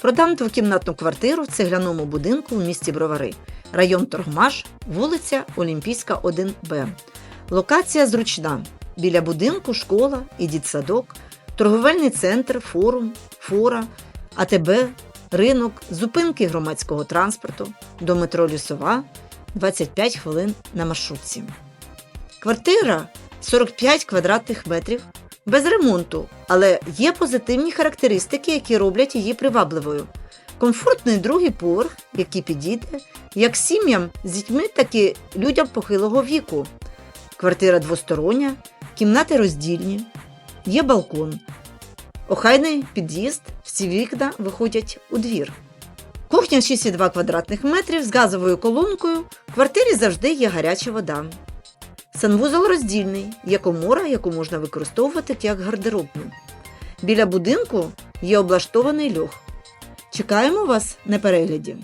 Продам двокімнатну квартиру в цегляному будинку у місті Бровари, район Торгмаш, вулиця Олімпійська, 1Б. Локація зручна. Біля будинку школа і дітсадок, торговельний центр, форум, фора, АТБ, ринок, зупинки громадського транспорту, до метро Лісова 25 хвилин на маршрутці. Квартира 45 квадратних метрів, без ремонту, але є позитивні характеристики, які роблять її привабливою. Комфортний другий поверх, який підійде як сім'ям з дітьми, так і людям похилого віку. Квартира двостороння, кімнати роздільні, є балкон. Охайний під'їзд, всі вікна виходять у двір. Кухня 6,2 квадратних метрів з газовою колонкою. В квартирі завжди є гаряча вода. Санвузол роздільний, є комора, яку можна використовувати як гардеробну. Біля будинку є облаштований льох. Чекаємо вас на перегляді.